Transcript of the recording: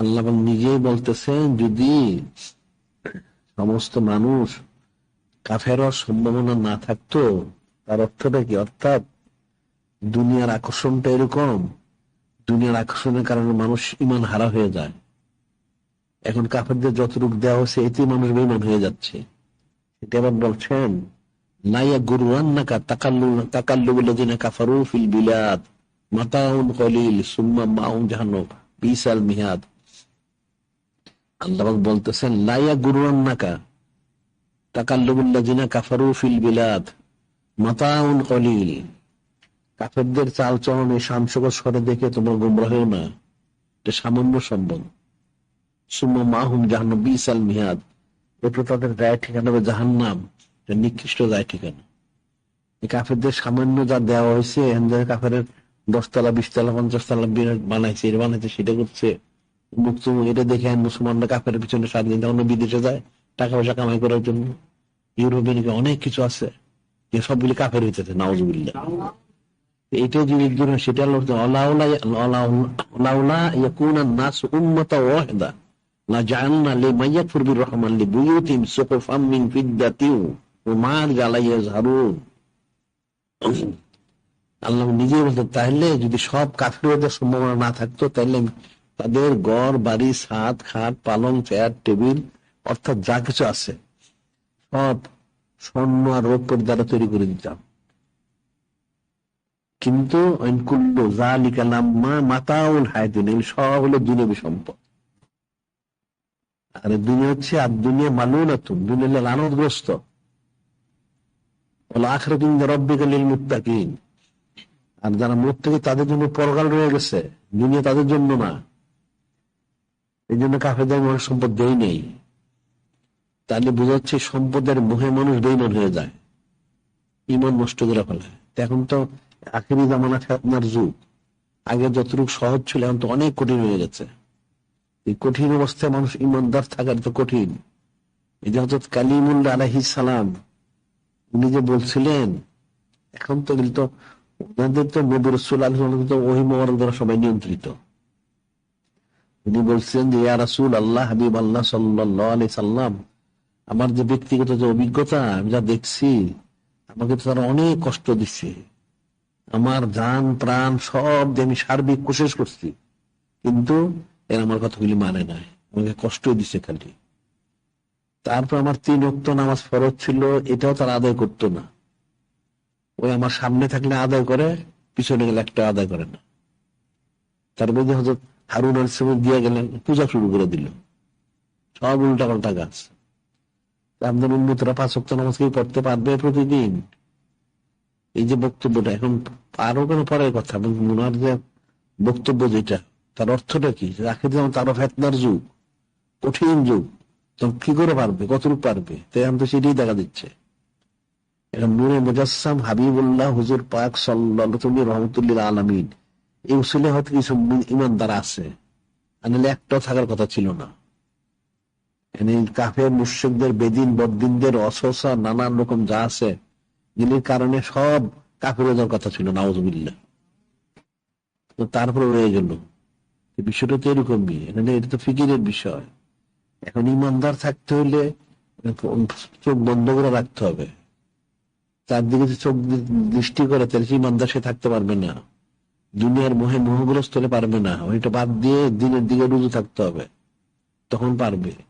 আল্লাহ নিজেই বলতেছেন, যদি সমস্ত মানুষ কাফের সম্ভাবনা না থাকতো, তার অর্থটা কি? অর্থাৎ দুনিয়ার আকর্ষণটা এরকম, দুনিয়ার আকর্ষণের কারণে মানুষ ইমান হারা হয়ে যায়। এখন কাফেরদের যতটুকু দেওয়া হচ্ছে এতেই মানুষ বেমান হয়ে যাচ্ছে। এটা আবার বলছেন লাইয়া গুরুয়ান্নাকা তাকাল্লু তাকাল্লুবুল্লাযিনা কাফারু ফিল বিলাদ, মাতাউন কলিল, সুম্মা মাউন জাহান্নাম, বিসাল মিহাদ আল্লাহ বলতেছেন লাইয়া গুরুয়ান্নাকা তাকাল্লুবুল্লাযিনা কাফারু ফিল বিলাদ মাতাউন কলিল। কাফেরদের চাল চলনে শামসকর স্বরে দেখে তোমার গুমরা হয়েও না। এটা সামান্য সুম্মা মাহুম এরপর তাদের রায় ঠিকানা জাহান্নাম নিকৃষ্ট রায় ঠিকানা। এই কাফেরদের সামান্য যা দেওয়া হয়েছে কাফের দশতলা, বিশতলা পঞ্চাশ তলা বিরাট বানাইছে বানাইছে, সেটা করছে। মুক্ত এটা দেখে মুসলমানরা কাফের পিছনে বিদেশে যায় টাকা পয়সা কামাই করার জন্য। ইউরোপে নাকি অনেক কিছু আছে যে সবগুলি কাফের হইতেছে নাওজুবিল্লাহ এটা যদি দূর সেটা হলো অলাউলা অলাউলা ইয়াকুনা নাস উম্মাতা ওয়াহিদা লা জাআলনা লিমান ইয়াকফুর বির রহমান লিবুয়ুতিহিম সুকুফাম ফিদ্দাতিন ওয়া মারজালা ইয়াজহারুন আল্লাহ নিজে বলতেন, তাহলে যদি সব কাফিরদের সম্ভাবনা না থাকতো, তাহলে তাদের গড় বাড়ি, ছাদ, খাট, পালং, চেয়ার, টেবিল, অর্থাৎ যা কিছু আছে, সব স্বর্ণ আর রৌপ্যের দ্বারা তৈরি করে দিতাম। কিন্তু আর যারা মুত্তাকি তাদের জন্য পরকাল রয়ে গেছে, দুনিয়া তাদের জন্য না। এই জন্য কাফেরদের অনেক সম্পদ দেই নেই। তাহলে বোঝাচ্ছে সম্পদের মোহে মানুষ বেইমান হয়ে যায়। ইমান নষ্ট করে ফেলে। এখন তো আখেরি জামানা আপনার যুগ। আগে যতটুকু সহজ ছিল, এখন তো অনেক কঠিন হয়ে গেছে। এই কঠিন অবস্থায় মানুষ ইমানদার থাকার তো কঠিন। এই যে হজরত কালিমুল্লাহ আলহিস সালাম, উনি যে বলছিলেন, এখন তো কিন্তু ওনাদের তো নবী রসুল আলহ দ্বারা সবাই নিয়ন্ত্রিত। উনি বলছিলেন যে, ইয়া রাসুল আল্লাহ হাবিব আল্লাহ সাল্লাহ আলি সাল্লাম, আমার যে ব্যক্তিগত যে অভিজ্ঞতা, আমি যা দেখছি, আমাকে তো তারা অনেক কষ্ট দিচ্ছে। আমার জান, প্রাণ সব দিয়ে আমি সার্বিক কোশেষ করছি। কিন্তু এর আমার কথাগুলি মানে নাই আমাকে কষ্ট দিছে খালি। তারপর আমার তিন অক্ত নামাজ ফরজ ছিল, এটাও তারা আদায় করতো না। ওই আমার সামনে থাকলে আদায় করে, পিছনে গেলে একটা আদায় করে না। তার মধ্যে হজরত হারুন আল দিয়ে গেলেন, পূজা শুরু করে দিল। সব উল্টা পাল্টা গাছ আপনার উন্নতরা পাঁচ অক্ত নামাজ কি পড়তে পারবে প্রতিদিন। এই যে বক্তব্যটা, এখন আরও কেন পরের কথা মনার যে বক্তব্য যেটা, তার অর্থটা কি? আখের যেমন তারও ফেতনার যুগ, কঠিন যুগ। তখন কি করে পারবে? কতটুকু পারবে? তাই আমি তো সেটাই দেখা দিচ্ছে। এটা নূরে মুজাসসাম হাবিবুল্লাহ হুজুর পাক সাল্লাহ রহমতুল্লিল আলমিন। এই উসুলে হয়তো কিছু ইমানদার আছে। একটাও থাকার কথা ছিল না। কাফের মুর্শিকদের বেদিন বদিনদের অসসা নানান রকম যা আছে, যেগুলির কারণে সব কাফের কথা ছিল নাওজবিল্লা তো তারপরে রয়ে গেল। বিষয়টা তো এরকমই। এখানে এটা তো ফিকিরের বিষয়। এখন ইমানদার থাকতে হলে চোখ বন্ধ করে রাখতে হবে। তার দিকে চোখ দৃষ্টি করে, তাহলে ইমানদার সে থাকতে পারবে না। দুনিয়ার মোহে মোহগ্রস্ত হলে পারবে না। ওইটা বাদ দিয়ে দিনের দিকে রুজু থাকতে হবে। তখন পারবে।